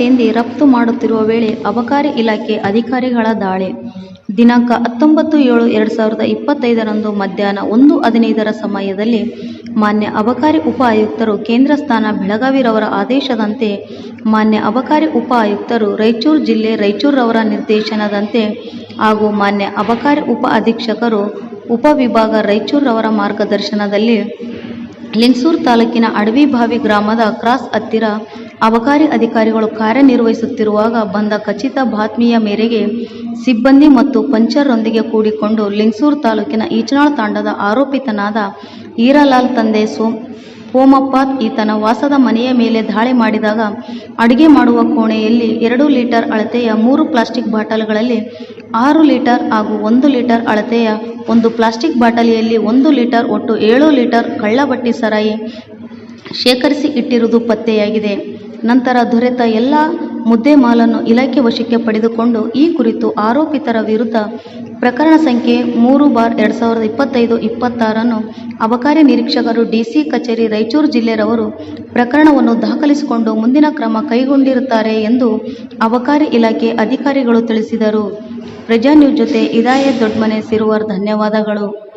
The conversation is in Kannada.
ಸೇಂದಿ ರಫ್ತು ಮಾಡುತ್ತಿರುವ ವೇಳೆ ಅಬಕಾರಿ ಇಲಾಖೆ ಅಧಿಕಾರಿಗಳ ದಾಳಿ. ದಿನಾಂಕ ಹತ್ತೊಂಬತ್ತು ಏಳು ಎರಡು ಸಾವಿರದ ಇಪ್ಪತ್ತೈದರಂದು ಮಧ್ಯಾಹ್ನ ಒಂದು ಹದಿನೈದರ ಸಮಯದಲ್ಲಿ ಮಾನ್ಯ ಅಬಕಾರಿ ಉಪ ಆಯುಕ್ತರು ಕೇಂದ್ರ ಸ್ಥಾನ ಬೆಳಗಾವಿರವರ ಆದೇಶದಂತೆ ಮಾನ್ಯ ಅಬಕಾರಿ ಉಪ ಆಯುಕ್ತರು ರಾಯಚೂರು ಜಿಲ್ಲೆ ರಾಯಚೂರವರ ನಿರ್ದೇಶನದಂತೆ ಹಾಗೂ ಮಾನ್ಯ ಅಬಕಾರಿ ಉಪ ಅಧೀಕ್ಷಕರು ಉಪವಿಭಾಗ ರಾಯಚೂರವರ ಮಾರ್ಗದರ್ಶನದಲ್ಲಿ ಲಿಂಗಸೂರು ತಾಲೂಕಿನ ಅಡವಿಬಾವಿ ಗ್ರಾಮದ ಕ್ರಾಸ್ ಹತ್ತಿರ ಅಬಕಾರಿ ಅಧಿಕಾರಿಗಳು ಕಾರ್ಯನಿರ್ವಹಿಸುತ್ತಿರುವಾಗ ಬಂದ ಖಚಿತ ಬಾತ್ಮಿಯ ಮೇರೆಗೆ ಸಿಬ್ಬಂದಿ ಮತ್ತು ಪಂಚರ್ರೊಂದಿಗೆ ಕೂಡಿಕೊಂಡು ಲಿಂಗ್ಸೂರು ತಾಲೂಕಿನ ಈಚನಾಳ್ ತಾಂಡದ ಆರೋಪಿತನಾದ ಈರಾಲಾಲ್ ತಂದೆ ಸೋಮ್ ಹೋಮಪ್ಪ ಈತನ ವಾಸದ ಮನೆಯ ಮೇಲೆ ದಾಳಿ ಮಾಡಿದಾಗ ಅಡುಗೆ ಮಾಡುವ ಕೋಣೆಯಲ್ಲಿ ಎರಡು ಲೀಟರ್ ಅಳತೆಯ ಮೂರು ಪ್ಲಾಸ್ಟಿಕ್ ಬಾಟಲ್ಗಳಲ್ಲಿ ಆರು ಲೀಟರ್ ಹಾಗೂ ಒಂದು ಲೀಟರ್ ಅಳತೆಯ ಒಂದು ಪ್ಲಾಸ್ಟಿಕ್ ಬಾಟಲಿಯಲ್ಲಿ ಒಂದು ಲೀಟರ್ ಒಟ್ಟು ಏಳು ಲೀಟರ್ ಕಳ್ಳಬಟ್ಟಿ ಸರಾಯಿ ಶೇಖರಿಸಿ ಇಟ್ಟಿರುವುದು ಪತ್ತೆಯಾಗಿದೆ. ನಂತರ ದೊರೆತ ಎಲ್ಲ ಮುದ್ದೆ ಮಾಲನ್ನು ಇಲಾಖೆ ವಶಕ್ಕೆ ಪಡೆದುಕೊಂಡು ಈ ಕುರಿತು ಆರೋಪಿತರ ವಿರುದ್ಧ ಪ್ರಕರಣ ಸಂಖ್ಯೆ ಮೂರು ಬಾರ್ ಎರಡು ಸಾವಿರದ ಇಪ್ಪತ್ತೈದು, ಇಪ್ಪತ್ತಾರನ್ನು ಅಬಕಾರಿ ನಿರೀಕ್ಷಕರು ಡಿಸಿ ಕಚೇರಿ ರಾಯಚೂರು ಜಿಲ್ಲೆಯವರು ಪ್ರಕರಣವನ್ನು ದಾಖಲಿಸಿಕೊಂಡು ಮುಂದಿನ ಕ್ರಮ ಕೈಗೊಂಡಿರುತ್ತಾರೆ ಎಂದು ಅಬಕಾರಿ ಇಲಾಖೆ ಅಧಿಕಾರಿಗಳು ತಿಳಿಸಿದರು. ಪ್ರಜಾ ನ್ಯೂಸ್ ಜೊತೆ ಇದಾಯತ್ ದೊಡ್ಮನೆ ಸಿರುವರ್, ಧನ್ಯವಾದಗಳು.